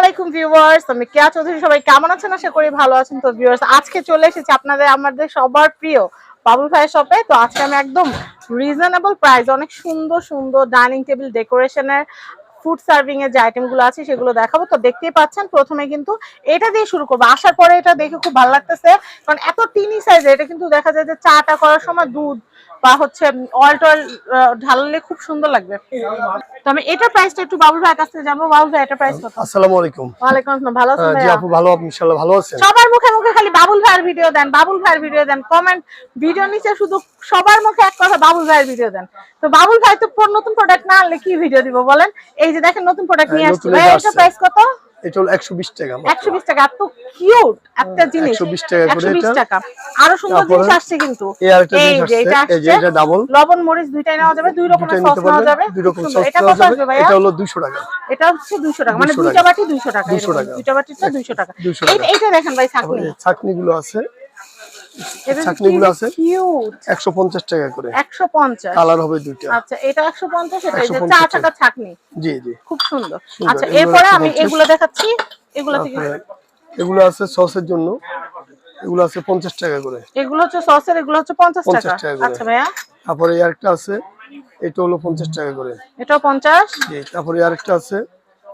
আলাইকুম ভিউয়ার্স, আমি কেয়া চৌধুরী, সবাই কেমন আছেন? আশা করি ভালো আছেন। তো ভিউয়ার্স, আজকে চলে এসেছি আপনাদের, আমাদের সবার প্রিয় বাবুল ভাইয়ের শপে তো আজকে আমি একদম রিজনেবল প্রাইস অনেক সুন্দর সুন্দর ডাইনিং টেবিল ডেকোরেশনের ফুড সার্ভিং এর যে আইটেমগুলো আছে, সেগুলো দেখাবো। তো দেখতেই পাচ্ছেন, প্রথমে কিন্তু এটা দিয়ে শুরু করব। আসার পরে এটা দেখে খুব ভালো লাগতেছে, কারণ এত টিনি সাইজ এটা কিন্তু দেখা যায় যে চাটা করার সময় দুধ বা হচ্ছে অয়েল টয়েল ঢাললে খুব সুন্দর লাগবে। তো আমি এটা প্রাইসটা একটু বাবুল ভাইয়ের কাছ থেকে জানব। বাবুল ভাই এটা প্রাইস কত? আসসালামু আলাইকুম। ওয়ালাইকুম আসসালাম ভালো আছেন জি আপু ভালো আপনি ইনশাআল্লাহ ভালো আছেন? সবার মুখে মুখে খালি বাবুল ভাইয়ের ভিডিও দেন বাবুল ভাইয়ের ভিডিও দেন কমেন্ট ভিডিও নিচে শুধু সবার মুখে এক কথা বাবুল ভাইয়ের ভিডিও দেন। তো বাবুল ভাই তো পর- নতুন প্রোডাক্ট না আনলে কি ভিডিও দিব বলেন? এই যে দেখেন নতুন প্রোডাক্ট নিয়ে হ্যাঁ, আসছে। ভাই এটা এটা প্রাইস কত? এটা হলো 120 টাকা এত কিউট একটা জিনিস। 120 টাকা করে 120 টাকা। আরও সুন্দর জিনিস আসছে কিন্তু। এই আরেকটা জিনিস এটা আসছে। এই যে এটা ডাবল লবণ মরিচ দুইটাই নেওয়া যাবে দুই রকমের সস নেওয়া যাবে। দুই রকম সস এটা কত আসবে ভাইয়া? এটা হলো 200 টাকা। এটা হচ্ছে 200 টাকা মানে দুইটা বাটি 200 টাকা। 200 টাকা। দুইটা বাটিটা 200 টাকা। 200 এই- টাকা। এইটা দেখেন ভাই ছাকনি ছাকনি গুলো আছে। ছাকনিগুলো আছে। 150 টাকা করে। 150 কালার হবে দুইটা। আচ্ছা এটা 150 এটা যে চা টাকা। ছাকনি জি জি। খুব সুন্দর। সুন্দর। আচ্ছা এগুলো এরপরে আমি এগুলো দেখাচ্ছি। এগুলো থেকে তারপরে এগুলো আছে সসের জন্য। এগুলো আছে 50 টাকা করে। এগুলো হচ্ছে সসের এগুলো হচ্ছে 50 50 টাকা টাকা করে। আচ্ছা ভাইয়া। তারপরে আরেকটা আছে এটা হলো 50 টাকা করে। এটাও 50 জি তারপরে আরেকটা আছে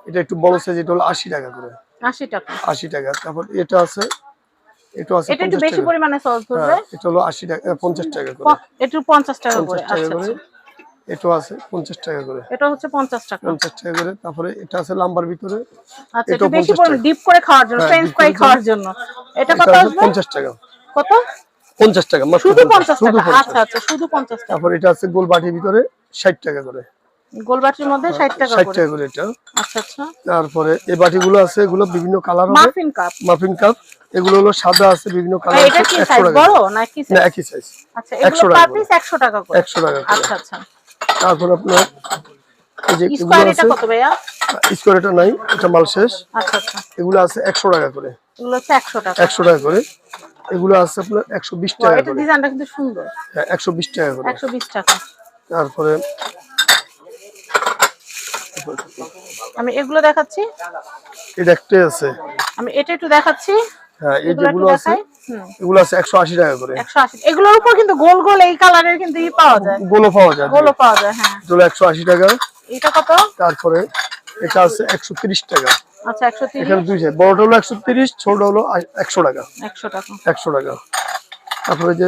এটা একটু বড় সাইজ এটা হলো 80 টাকা করে। 80 টাকা। 80 টাকা। তারপর এটা আছে এটা আছে এটা একটু বেশি পরিমাণে সস ধরবে। হ্যাঁ এটা হলো 80 টাকা 50 টাকা করে। একটু 50 টাকা করে আচ্ছা আচ্ছা। এটা আছে 50 টাকা করে। এটা হচ্ছে 50 টাকা। 50 টাকা করে। তারপরে এটা আছে লাম্বার ভিতরে। আচ্ছা বেশি পরিমাণে ডিপ করে খাওয়ার জন্য হ্যাঁ, ফ্রেঞ্চ ফ্রাই খাওয়ার জন্য। এটা এটা কত আসবে? 50 টাকা। কত? 50 টাকা শুধু 50 শুধু টাকা। আচ্ছা আচ্ছা শুধু 50 টাকা। তারপর এটা আছে গোল বাটির ভিতরে 60 টাকা করে। গোলবাটির মধ্যে 60 টাকা 60 টাকা করে এটা। আচ্ছা আচ্ছা। তারপরে এই বাটিগুলো আছে এগুলো বিভিন্ন কালার হবে। মাফিন কাপ মাফিন কাপ এগুলো হলো সাদা আছে বিভিন্ন কালার এটা কি সাইজ টাকা বড় না কি না একই সাইজ আচ্ছা এগুলো টাকা পার পিস 100 টাকা করে। 100 টাকা আচ্ছা আচ্ছা। তারপর আপনার এই যে স্কয়ার এটা কত ভাইয়া? স্কোয়ার এটা নাই এটা মাল শেষ। আচ্ছা আচ্ছা। এগুলো আছে 100 টাকা করে। এগুলো হচ্ছে 100 টাকা। 100 টাকা করে। এগুলো আছে আপনার 120 বাহ, টাকা এটা করে। ডিজাইনটা কিন্তু সুন্দর। হ্যাঁ 120 টাকা করে। 120 টাকা। তারপরে আমি এগুলো দেখাচ্ছি। এটা একটাই আছে। আমি এটা একটু দেখাচ্ছি। হ্যাঁ এই এগুলো যেগুলো আছে এগুলো আছে 180 টাকা করে। 180 এগুলোর উপর কিন্তু গোল গোল এই কালারের কিন্তু ই পাওয়া যায়। গোলো পাওয়া যায়। গোলও পাওয়া যায় হ্যাঁ। এগুলো 180 টাকা। এটা কত? তারপরে এটা আছে 130 টাকা। আচ্ছা 130 এখানে দুই সাইজ বড়টা হলো 130 ছোটটা হলো 100 টাকা। 100 টাকা। 100 টাকা। তারপরে যে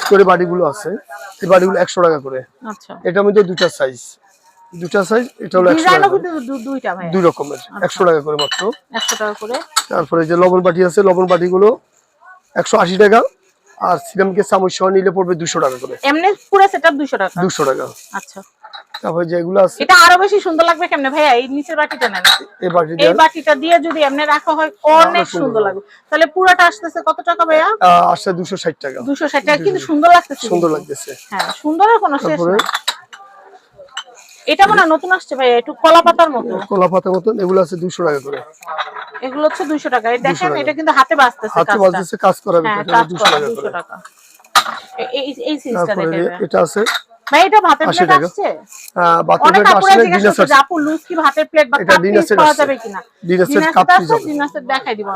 স্কোয়ারে বাড়িগুলো আছে এই বাড়িগুলো 100 টাকা করে। আচ্ছা। এটার মধ্যে দুটা সাইজ দুটা সাইজ এটা হলো 100 টাকা করে। দুইটা ভাই দুই রকমের 100 টাকা করে মাত্র। 100 টাকা করে। তারপরে যে লবণ বাটি আছে লবণ বাটিগুলো 180 টাকা আর সিরামিকের চামচ সহ নিলে পড়বে 200 টাকা করে। এমনি পুরো সেটআপ 200 টাকা। 200 টাকা। আচ্ছা। তারপরে যেগুলো আছে এটা আরও বেশি সুন্দর লাগবে কেমনে ভাইয়া? এই নিচের বাটিটা নেন। এই বাটি এই বাটিটা দিয়ে যদি এমনি রাখা হয় অনেক সুন্দর লাগবে। তাহলে পুরোটা আসতেছে কত টাকা ভাইয়া? আসছে 260 টাকা। 260 টাকা কিন্তু সুন্দর লাগতেছে সুন্দর লাগতেছে। হ্যাঁ সুন্দরের কোনো শেষ নেই। এটা মনে হয় নতুন আসছে ভাইয়া একটু কলা পাতার মতো। কলা পাতার মতন এগুলো আছে 200 টাকা করে। এগুলো হচ্ছে 200 টাকা। এই দেখেন এটা কিন্তু হাতে বাজতেছে হাতে বাজতেছে কাজ করা হ্যাঁ 200 টাকা 200 টাকা। এই এই তারপরে দেখেন এটা আছে ভাই এটা ভাতের প্লেট আসছে? এটা আসলে জিজ্ঞাসা ডিনার করছে আপু লুজ কি ভাতের প্লেট বা কাপ পিস পাওয়া যাবে কিনা? ডিনার সেট দেখাই দিব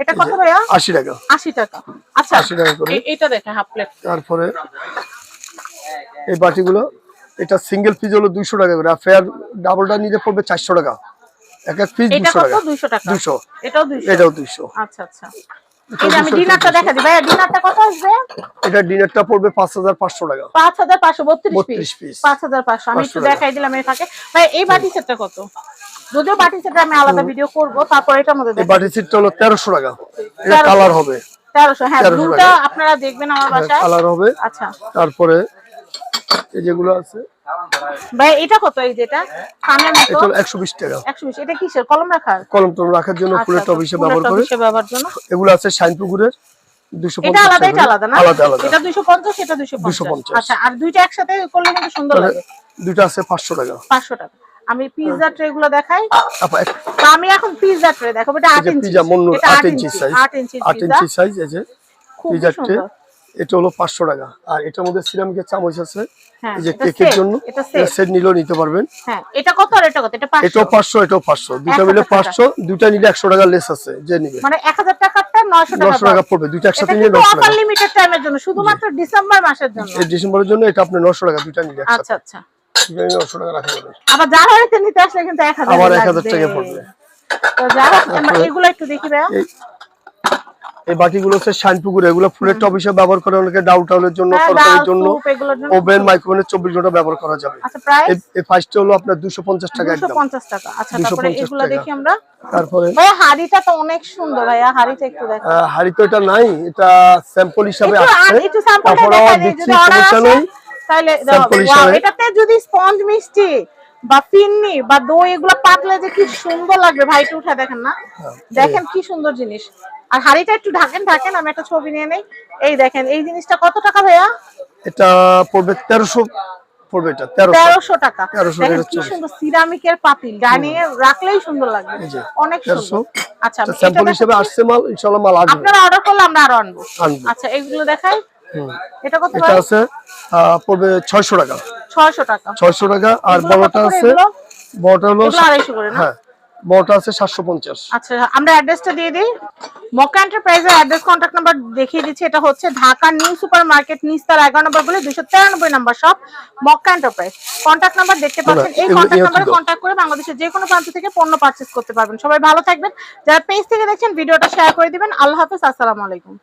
এটা কত ভাইয়া? 80 টাকা। 80 টাকা। আচ্ছা 80 টাকা করে। এটা দেখেন হাফ প্লেট তারপরে এই বাটিগুলো এটা সিঙ্গেল পিস হলো 200 টাকা করে আর ফেয়ার ডাবলটা নিলে পড়বে 400 টাকা। এক এক পিস এটা 200 কত? টাকা। 200 টাকা। 200 এটাও 200 এটাও 200 আচ্ছা আচ্ছা। ডিনারটা এটা ডিনারটা পড়বে 5500 টাকা। পাঁচ হাজার পাঁচশো বত্রিশ 32 পিস পাঁচ হাজার পাঁচশো। আমি একটু দেখাই দিলাম এই ফাঁকে। ভাই এই বাটি সেটটা কত? যদিও বাটি সেটটা আমি আলাদা ভিডিও করব তারপর এই বাটি সেটটা হলো 1300 টাকা। এটা কালার হবে। হ্যাঁ 1300 আপনারা দেখবেন আমার বাসায়। কালার হবে। আচ্ছা। তারপরে এই যেগুলো আছে ভাই এটা কত এই যেটা? কানের মতো? এটা হলো 120 টাকা। একশো বিশ এটা কিসের? কলম রাখার? কলম টলম রাখার জন্য আচ্ছা, ফুলের আচ্ছা, টব হিসেবে ব্যবহার করে। হিসেবে ব্যবহার জন্য? এগুলো আছে শাইন পুকুরের 250 এটা আলাদা এটা আলাদা না? আলাদা আলাদা। এটা দুইশো পঞ্চাশ এটা দুইশো পঞ্চাশ। 250 আচ্ছা আর দুইটা একসাথে করলে কিন্তু সুন্দর লাগে। দুইটা আছে 500 টাকা। পাঁচশো টাকা। আমি পিৎজা ট্রে গুলো দেখাই। তো আমি এখন পিৎজা ট্রে দেখাবো। এটা এই আট ইঞ্চি পিজা মন্নুর 8 ইঞ্চি সাইজ 8 ইঞ্চি 8 সাইজ যে ট্রে এটা হলো পাঁচশো টাকা। আর এটার মধ্যে সিরামিকের চামচ আছে। হ্যাঁ যে কেকের জন্য সেট নিলেও নিতে পারবেন। হ্যাঁ এটা কত আর এটা কত? এটা 500 এটাও পাঁচশো এটাও পাঁচশো। 1000 মিলে পাঁচশো দুইটা নিলে একশো টাকা লেস আছে যে নিবে। মানে 1000 টাকারটা 900 টাকা নশো টাকা পড়বে। দুইটা একসাথে নিলে কিন্তু নশো টাকা। লিমিটেড টাইমের জন্য শুধুমাত্র ডিসেম্বর মাসের জন্য। ডিসেম্বরের জন্য এটা আপনার নশো টাকা নিলে আচ্ছা আচ্ছা। দুইটা নিলে নশো টাকা রাখা যাবে। আবার নিতে আসলে কিন্তু 1000 আবার লাগবে। 1000 টাকা পড়বে। তো যারা এগুলো একটু দেখি ভাইয়া। এই বাটিগুলো হচ্ছে শাইন পুকুর এগুলো ফুলের টব হিসেবে ব্যবহার করে অনেকে ডাউল টাউলের জন্য হ্যাঁ, তরকারির ডাল, জন্য ওভেন মাইক্রোওভেনে চব্বিশ ঘণ্টা ব্যবহার করা যাবে। আচ্ছা এই- ফাইসটা হলো আপনার দুশো পঞ্চাশ টাকা একদম। 250 টাকা। আচ্ছা তারপরে 250 টাকা। দেখি আমরা। তারপরে? হাড়িটা তো অনেক সুন্দর হাড়িটা একটু দেখো। হাড়ি তো এটা নাই এটা স্যাম্পল হিসাবে আসছে। দিচ্ছি যদি অর্ডার সমস্যা নেই তাহলে Sample wow, হিসাবে। এটাতে যদি স্পঞ্জ মিষ্টি বা বা দই এগুলো পাতলে যে কি সুন্দর লাগবে ভাই উঠে দেখেন না। হ্যাঁ, দেখেন কি সুন্দর জিনিস। আর হাড়িটা একটু ঢাকেন ঢাকেন আমি একটা ছবি নিয়ে নেই। এই দেখেন এই জিনিসটা কত টাকা ভাইয়া? এটা পড়বে তেরোশো পড়বে এটা তেরোশো। টাকা। 1300 টাকা কি সুন্দর সিরামিকের পাতিল ডাইনিং এ রাখলেই সুন্দর লাগবে। অনেক 1300 সুন্দর আচ্ছা স্যাম্পল হিসেবে আসছে মাল ইনশাল্লাহ মাল আসবে। আপনারা অর্ডার করলে আমরা আরও আনব। আচ্ছা এগুলো দেখাই। এটা কত এটা আছে আহ, পড়বে ছয়শো টাকা। ছয়শো টাকা। ছয়শো টাকা আর বড়টা আছে? বড়টা হলো এগুলো আড়াইশো করে না? হ্যাঁ। বড়টা আছে সাতশো পঞ্চাশ। আচ্ছা আমরা অ্যাড্রেসটা দিয়ে দিই। মক্কা এন্টারপ্রাইজের অ্যাড্রেস কন্ট্যাক্ট নাম্বার দেখিয়ে দিচ্ছি। এটা হচ্ছে ঢাকা নিউ সুপার মার্কেট নিস্তার এগারো নম্বর বলে দুশো তিরানব্বই নাম্বার সব মক্কা এন্টারপ্রাইজ কন্ট্যাক্ট নাম্বার দেখতে পাচ্ছেন। এই কন্ট্যাক্ট নাম্বারে। কন্ট্যাক্ট করে বাংলাদেশের যে কোনো প্রান্ত থেকে পণ্য পারচেজ করতে পারবেন। সবাই ভালো থাকবেন। যারা পেজ থেকে দেখছেন ভিডিওটা শেয়ার করে দিবেন। আল্লাহ হাফেজ আসসালামু আলাইকুম।